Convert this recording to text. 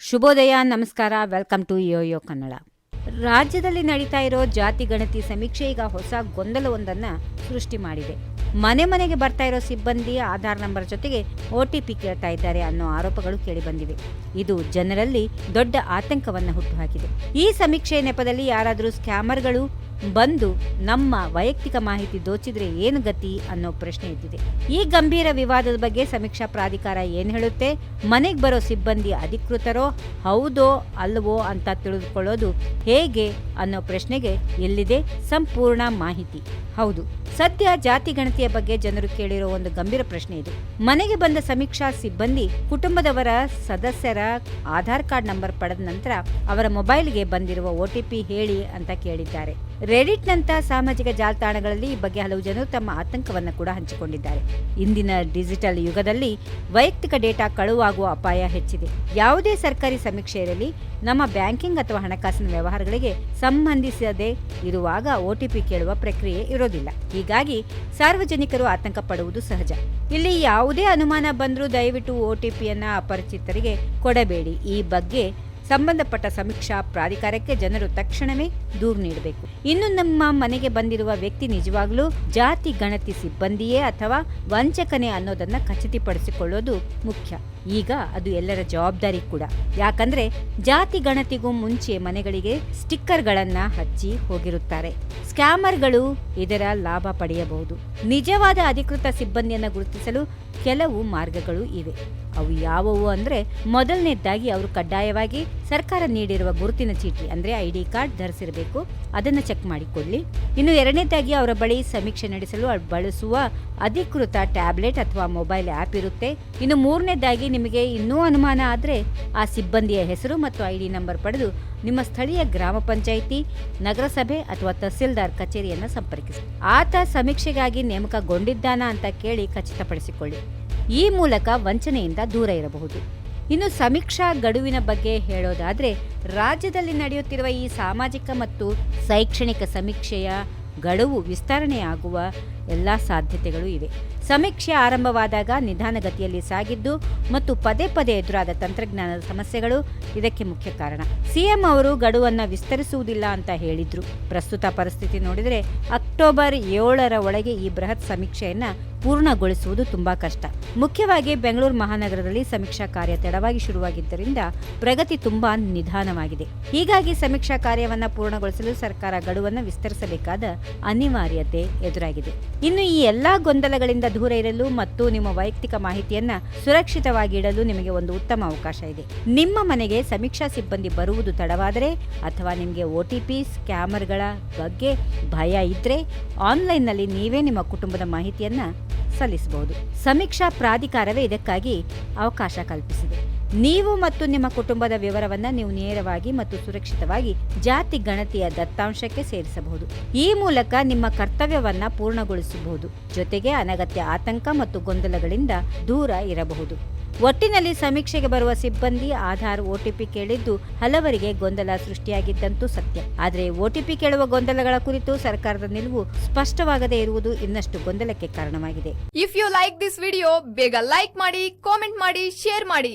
ಶುಭೋದಯ, ನಮಸ್ಕಾರ, welcome to Yoyo Kannada. ರಾಜ್ಯದಲ್ಲಿ ನಡೀತಾ ಇರೋ ಜಾತಿ ಗಣತಿ ಸಮೀಕ್ಷೆ ಈಗ ಹೊಸ ಗೊಂದಲವೊಂದನ್ನ ಸೃಷ್ಟಿ ಮಾಡಿದೆ. ಮನೆ ಮನೆಗೆ ಬರ್ತಾ ಇರೋ ಸಿಬ್ಬಂದಿ ಆಧಾರ್ ನಂಬರ್ ಜೊತೆಗೆ ಒ ಟಿ ಪಿ ಕೇಳ್ತಾ ಇದ್ದಾರೆ ಅನ್ನೋ ಆರೋಪಗಳು ಕೇಳಿಬಂದಿವೆ. ಇದು ಜನರಲ್ಲಿ ದೊಡ್ಡ ಆತಂಕವನ್ನ ಹುಟ್ಟುಹಾಕಿದೆ ಈ ಸಮೀಕ್ಷೆ ನೆಪದಲ್ಲಿ ಯಾರಾದರೂ ಸ್ಕ್ಯಾಮರ್ಗಳು ಬಂದು ನಮ್ಮ ವೈಯಕ್ತಿಕ ಮಾಹಿತಿ ದೋಚಿದ್ರೆ ಏನು ಗತಿ ಅನ್ನೋ ಪ್ರಶ್ನೆ ಇದ್ದಿದೆ. ಈ ಗಂಭೀರ ವಿವಾದದ ಬಗ್ಗೆ ಸಮೀಕ್ಷಾ ಪ್ರಾಧಿಕಾರ ಏನು ಹೇಳುತ್ತೆ? ಮನೆಗೆ ಬರೋ ಸಿಬ್ಬಂದಿ ಅಧಿಕೃತರೋ, ಹೌದೋ, ಅಲ್ವೋ ಅಂತ ತಿಳಿದುಕೊಳ್ಳೋದು ಹೇಗೆ ಅನ್ನೋ ಪ್ರಶ್ನೆಗೆ ಎಲ್ಲಿದೆ ಸಂಪೂರ್ಣ ಮಾಹಿತಿ. ಹೌದು, ಸದ್ಯ ಜಾತಿ ಗಣತಿಯ ಬಗ್ಗೆ ಜನರು ಕೇಳಿರೋ ಒಂದು ಗಂಭೀರ ಪ್ರಶ್ನೆ ಇದು. ಮನೆಗೆ ಬಂದ ಸಮೀಕ್ಷಾ ಸಿಬ್ಬಂದಿ ಕುಟುಂಬದವರ ಸದಸ್ಯರ ಆಧಾರ್ ಕಾರ್ಡ್ ನಂಬರ್ ಪಡೆದ ನಂತರ ಅವರ ಮೊಬೈಲ್ಗೆ ಬಂದಿರುವ ಒಟಿಪಿ ಹೇಳಿ ಅಂತ ಕೇಳಿದ್ದಾರೆ. ರೆಡಿಟ್ನಂತ ಸಾಮಾಜಿಕ ಜಾಲತಾಣಗಳಲ್ಲಿ ಈ ಬಗ್ಗೆ ಹಲವು ಜನರು ತಮ್ಮ ಆತಂಕವನ್ನು ಕೂಡ ಹಂಚಿಕೊಂಡಿದ್ದಾರೆ. ಇಂದಿನ ಡಿಜಿಟಲ್ ಯುಗದಲ್ಲಿ ವೈಯಕ್ತಿಕ ಡೇಟಾ ಕಳುವಾಗುವ ಅಪಾಯ ಹೆಚ್ಚಿದೆ. ಯಾವುದೇ ಸರ್ಕಾರಿ ಸಮೀಕ್ಷೆ ಇರಲಿ, ನಮ್ಮ ಬ್ಯಾಂಕಿಂಗ್ ಅಥವಾ ಹಣಕಾಸಿನ ವ್ಯವಹಾರಗಳಿಗೆ ಸಂಬಂಧಿಸದೆ ಇರುವಾಗ ಒಟಿಪಿ ಕೇಳುವ ಪ್ರಕ್ರಿಯೆ ಇರೋದಿಲ್ಲ. ಹೀಗಾಗಿ ಸಾರ್ವಜನಿಕರು ಆತಂಕ ಪಡುವುದು ಸಹಜ. ಇಲ್ಲಿ ಯಾವುದೇ ಅನುಮಾನ ಬಂದರೂ ದಯವಿಟ್ಟು ಒಟಿಪಿಯನ್ನ ಅಪರಿಚಿತರಿಗೆ ಕೊಡಬೇಡಿ. ಈ ಬಗ್ಗೆ ಸಂಬಂಧಪಟ್ಟ ಸಮೀಕ್ಷಾ ಪ್ರಾಧಿಕಾರಕ್ಕೆ ಜನರು ತಕ್ಷಣವೇ ದೂರು ನೀಡಬೇಕು. ಇನ್ನು ನಮ್ಮ ಮನೆಗೆ ಬಂದಿರುವ ವ್ಯಕ್ತಿ ನಿಜವಾಗ್ಲೂ ಜಾತಿ, ಗಣತಿ, ಸಿಬ್ಬಂದಿಯೇ ಅಥವಾ ವಂಚಕನೇ ಅನ್ನೋದನ್ನ ಖಚಿತಪಡಿಸಿಕೊಳ್ಳೋದು ಮುಖ್ಯ. ಈಗ ಅದು ಎಲ್ಲರ ಜವಾಬ್ದಾರಿ ಕೂಡ. ಯಾಕಂದ್ರೆ ಜಾತಿ, ಗಣತಿಗೂ ಮುಂಚೆ ಮನೆಗಳಿಗೆ ಸ್ಟಿಕ್ಕರ್ಗಳನ್ನ ಹಚ್ಚಿ ಹೋಗಿರುತ್ತಾರೆ. ಸ್ಕ್ಯಾಮರ್ಗಳು ಇದರ ಲಾಭ ಪಡೆಯಬಹುದು. ನಿಜವಾದ ಅಧಿಕೃತ ಸಿಬ್ಬಂದಿಯನ್ನು ಗುರುತಿಸಲು ಕೆಲವು ಮಾರ್ಗಗಳು ಇವೆ. ಅವು ಯಾವುವು ಅಂದ್ರೆ ಮೊದಲನೇದಾಗಿ ಅವರು ಕಡ್ಡಾಯವಾಗಿ ಸರ್ಕಾರ ನೀಡಿರುವ ಗುರುತಿನ ಚೀಟಿ ಅಂದ್ರೆ ಐ ಡಿ ಕಾರ್ಡ್ ಧರಿಸಿರಬೇಕು. ಅದನ್ನು ಚೆಕ್ ಮಾಡಿಕೊಳ್ಳಿ. ಇನ್ನು ಎರಡನೇದಾಗಿ ಅವರ ಬಳಿ ಸಮೀಕ್ಷೆ ನಡೆಸಲು ಬಳಸುವ ಅಧಿಕೃತ ಟ್ಯಾಬ್ಲೆಟ್ ಅಥವಾ ಮೊಬೈಲ್ ಆ್ಯಪ್ ಇರುತ್ತೆ. ಇನ್ನು ಮೂರನೇದಾಗಿ ನಿಮಗೆ ಇನ್ನೂ ಅನುಮಾನ ಆದರೆ ಆ ಸಿಬ್ಬಂದಿಯ ಹೆಸರು ಮತ್ತು ಐ ಡಿ ನಂಬರ್ ಪಡೆದು ನಿಮ್ಮ ಸ್ಥಳೀಯ ಗ್ರಾಮ ಪಂಚಾಯಿತಿ, ನಗರಸಭೆ ಅಥವಾ ತಹಸೀಲ್ದಾರ್ ಕಚೇರಿಯನ್ನು ಸಂಪರ್ಕಿಸಿ. ಆತ ಸಮೀಕ್ಷೆಗಾಗಿ ನೇಮಕಗೊಂಡಿದ್ದಾನಾ ಅಂತ ಕೇಳಿ ಖಚಿತಪಡಿಸಿಕೊಳ್ಳಿ. ಈ ಮೂಲಕ ವಂಚನೆಯಿಂದ ದೂರ ಇರಬಹುದು. ಇನ್ನು ಸಮೀಕ್ಷಾ ಗಡುವಿನ ಬಗ್ಗೆ ಹೇಳೋದಾದರೆ, ರಾಜ್ಯದಲ್ಲಿ ನಡೆಯುತ್ತಿರುವ ಈ ಸಾಮಾಜಿಕ ಮತ್ತು ಶೈಕ್ಷಣಿಕ ಸಮೀಕ್ಷೆಯ ಗಡುವು ವಿಸ್ತರಣೆಯಾಗುವ ಎಲ್ಲ ಸಾಧ್ಯತೆಗಳು ಇವೆ. ಸಮೀಕ್ಷೆ ಆರಂಭವಾದಾಗ ನಿಧಾನಗತಿಯಲ್ಲಿ ಸಾಗಿದ್ದು ಮತ್ತು ಪದೇ ಪದೇ ಎದುರಾದ ತಂತ್ರಜ್ಞಾನದ ಸಮಸ್ಯೆಗಳು ಇದಕ್ಕೆ ಮುಖ್ಯ ಕಾರಣ. ಸಿಎಂ ಅವರು ಗಡುವನ್ನು ವಿಸ್ತರಿಸುವುದಿಲ್ಲ ಅಂತ ಹೇಳಿದ್ರು. ಪ್ರಸ್ತುತ ಪರಿಸ್ಥಿತಿ ನೋಡಿದರೆ ಅಕ್ಟೋಬರ್ ಏಳರ ಒಳಗೆ ಈ ಬೃಹತ್ ಸಮೀಕ್ಷೆಯನ್ನು ಪೂರ್ಣಗೊಳಿಸುವುದು ತುಂಬಾ ಕಷ್ಟ. ಮುಖ್ಯವಾಗಿ ಬೆಂಗಳೂರು ಮಹಾನಗರದಲ್ಲಿ ಸಮೀಕ್ಷಾ ಕಾರ್ಯ ತಡವಾಗಿ ಶುರುವಾಗಿದ್ದರಿಂದ ಪ್ರಗತಿ ತುಂಬಾ ನಿಧಾನವಾಗಿದೆ. ಹೀಗಾಗಿ ಸಮೀಕ್ಷಾ ಕಾರ್ಯವನ್ನು ಪೂರ್ಣಗೊಳಿಸಲು ಸರ್ಕಾರ ಗಡುವನ್ನು ವಿಸ್ತರಿಸಬೇಕಾದ ಅನಿವಾರ್ಯತೆ ಎದುರಾಗಿದೆ. ಇನ್ನು ಈ ಎಲ್ಲಾ ಗೊಂದಲಗಳಿಂದ ದೂರ ಇರಲು ಮತ್ತು ನಿಮ್ಮ ವೈಯಕ್ತಿಕ ಮಾಹಿತಿಯನ್ನ ಸುರಕ್ಷಿತವಾಗಿ ಇಡಲು ನಿಮಗೆ ಒಂದು ಉತ್ತಮ ಅವಕಾಶ ಇದೆ. ನಿಮ್ಮ ಮನೆಗೆ ಸಮೀಕ್ಷಾ ಸಿಬ್ಬಂದಿ ಬರುವುದು ತಡವಾದರೆ ಅಥವಾ ನಿಮಗೆ ಒ ಟಿ ಪಿ, ಸ್ಕ್ಯಾಮರ್ಗಳ ಬಗ್ಗೆ ಭಯ ಇದ್ರೆ ಆನ್ಲೈನ್ನಲ್ಲಿ ನೀವೇ ನಿಮ್ಮ ಕುಟುಂಬದ ಮಾಹಿತಿಯನ್ನ ಸಲ್ಲಿಸಬಹುದು. ಸಮೀಕ್ಷಾ ಪ್ರಾಧಿಕಾರವೇ ಇದಕ್ಕಾಗಿ ಅವಕಾಶ ಕಲ್ಪಿಸಿದೆ. ನೀವು ಮತ್ತು ನಿಮ್ಮ ಕುಟುಂಬದ ವಿವರವನ್ನ ನೀವು ನೇರವಾಗಿ ಮತ್ತು ಸುರಕ್ಷಿತವಾಗಿ ಜಾತಿ ಗಣತಿಯ ದತ್ತಾಂಶಕ್ಕೆ ಸೇರಿಸಬಹುದು. ಈ ಮೂಲಕ ನಿಮ್ಮ ಕರ್ತವ್ಯವನ್ನ ಪೂರ್ಣಗೊಳಿಸಬಹುದು. ಜೊತೆಗೆ ಅನಗತ್ಯ ಆತಂಕ ಮತ್ತು ಗೊಂದಲಗಳಿಂದ ದೂರ ಇರಬಹುದು. ಒಟ್ಟಿನಲ್ಲಿ ಸಮೀಕ್ಷೆಗೆ ಬರುವ ಸಿಬ್ಬಂದಿ ಆಧಾರ್ ಓಟಿಪಿ ಕೇಳಿದ್ದು ಹಲವರಿಗೆ ಗೊಂದಲ ಸೃಷ್ಟಿಯಾಗಿದ್ದಂತೂ ಸತ್ಯ. ಆದರೆ ಓಟಿಪಿ ಕೇಳುವ ಗೊಂದಲಗಳ ಕುರಿತು ಸರ್ಕಾರದ ನಿಲುವು ಸ್ಪಷ್ಟವಾಗದೇ ಇರುವುದು ಇನ್ನಷ್ಟು ಗೊಂದಲಕ್ಕೆ ಕಾರಣವಾಗಿದೆ. If you like this video ಬೇಗ ಲೈಕ್ ಮಾಡಿ ಕಾಮೆಂಟ್ ಮಾಡಿ ಶೇರ್ ಮಾಡಿ